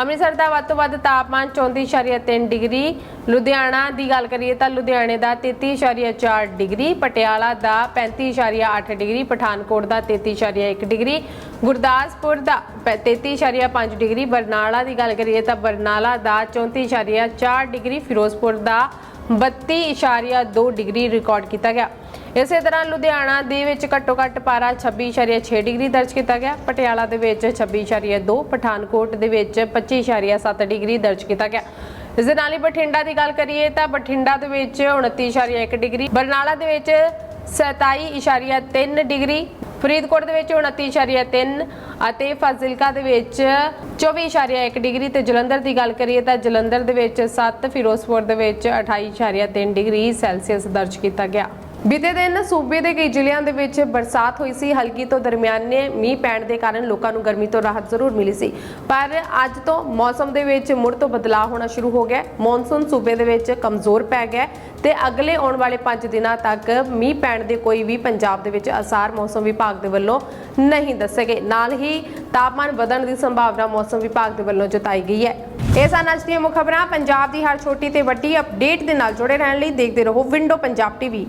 ਅੰਮ੍ਰਿਤਸਰ ਦਾ ਵੱਧ ਤੋਂ ਵੱਧ ਤਾਪਮਾਨ 34.3 ਡਿਗਰੀ, ਲੁਧਿਆਣਾ ਦੀ ਗੱਲ ਕਰੀਏ ਤਾਂ ਲੁਧਿਆਣੇ ਦਾ 33.4 ਡਿਗਰੀ, ਪਟਿਆਲਾ ਦਾ 35.8 ਡਿਗਰੀ, ਪਠਾਨਕੋਟ ਦਾ 33.1 ਡਿਗਰੀ, ਗੁਰਦਾਸਪੁਰ ਦਾ ਪੈ- 33.5 ਡਿਗਰੀ, ਬਰਨਾਲਾ ਦੀ ਗੱਲ ਕਰੀਏ ਤਾਂ ਬਰਨਾਲਾ ਦਾ 34.4 ਡਿਗਰੀ, ਫਿਰੋਜ਼ਪੁਰ ਦਾ 32.2 ਡਿਗਰੀ ਰਿਕਾਰਡ ਕੀਤਾ ਗਿਆ। ਇਸੇ ਤਰ੍ਹਾਂ ਲੁਧਿਆਣਾ ਦੇ ਵਿੱਚ ਘੱਟੋ ਘੱਟ ਪਾਰਾ 26.6 ਡਿਗਰੀ ਦਰਜ ਕੀਤਾ ਗਿਆ। ਪਟਿਆਲਾ ਦੇ ਵਿੱਚ 26.2 ਪਠਾਨਕੋਟ ਦੇ ਵਿੱਚ 25.7 ਡਿਗਰੀ ਦਰਜ ਕੀਤਾ ਗਿਆ। ਇਸ ਦੇ ਨਾਲ ਹੀ ਬਠਿੰਡਾ ਦੀ ਗੱਲ ਕਰੀਏ ਤਾਂ ਬਠਿੰਡਾ ਦੇ ਵਿੱਚ 29.1 ਡਿਗਰੀ, ਬਰਨਾਲਾ ਦੇ ਵਿੱਚ 27.3 ਡਿਗਰੀ, ਫਰੀਦਕੋਟ ਦੇ ਵਿੱਚ 29.3 ਅਤੇ ਫਾਜ਼ਿਲਕਾ ਦੇ ਵਿੱਚ 24.1 ਡਿਗਰੀ ਤੇ ਜਲੰਧਰ ਦੀ ਗੱਲ ਕਰੀਏ ਤਾਂ ਜਲੰਧਰ ਦੇ ਵਿੱਚ 7 ਫਿਰੋਜ਼ਪੁਰ ਦੇ ਵਿੱਚ 28.3 ਡਿਗਰੀ ਸੈਲਸੀਅਸ ਦਰਜ ਕੀਤਾ ਗਿਆ। ਬੀਤੇ ਦਿਨ ਸੂਬੇ ਦੇ ਕਈ ਜ਼ਿਲ੍ਹਿਆਂ ਦੇ ਵਿੱਚ ਬਰਸਾਤ ਹੋਈ ਸੀ। ਹਲਕੀ ਤੋਂ ਦਰਮਿਆਨੇ ਮੀਂਹ ਪੈਣ ਦੇ ਕਾਰਨ ਲੋਕਾਂ ਨੂੰ ਗਰਮੀ ਤੋਂ ਰਾਹਤ ਜ਼ਰੂਰ ਮਿਲੀ ਸੀ। ਪਰ ਅੱਜ ਤੋਂ ਮੌਸਮ ਦੇ ਵਿੱਚ ਮੁੜ ਤੋਂ ਬਦਲਾਅ ਹੋਣਾ ਸ਼ੁਰੂ ਹੋ ਗਿਆ। ਹੈ। ਮੌਨਸੂਨ ਸੂਬੇ ਦੇ ਵਿੱਚ ਕਮਜ਼ੋਰ ਪੈ ਗਿਆ ਹੈ ਤੇ ਅਗਲੇ ਆਉਣ ਵਾਲੇ 5 ਦਿਨਾਂ ਤੱਕ ਮੀਂਹ ਪੈਣ ਦੇ ਕੋਈ ਵੀ ਪੰਜਾਬ ਦੇ ਵਿੱਚ ਅਸਾਰ ਮੌਸਮ ਵਿਭਾਗ ਦੇ ਵੱਲੋਂ ਨਹੀਂ ਦੱਸੇ ਗਏ। ਨਾਲ ਹੀ ਤਾਪਮਾਨ ਵਧਣ ਦੀ ਸੰਭਾਵਨਾ ਮੌਸਮ ਵਿਭਾਗ ਦੇ ਵੱਲੋਂ ਜਤਾਈ ਗਈ ਹੈ। ਇਹ ਸਨ ਅੱਜ ਦੀਆਂ ਮੁੱਖ ਖਬਰਾਂ ਪੰਜਾਬ ਦੀ ਹਰ ਛੋਟੀ ਤੇ ਵੱਡੀ ਅਪਡੇਟ ਦੇ ਨਾਲ ਜੁੜੇ ਰਹਿਣ ਲਈ ਦੇਖਦੇ ਰਹੋ ਵਿੰਡੋ ਪੰਜਾਬ ਟੀਵੀ।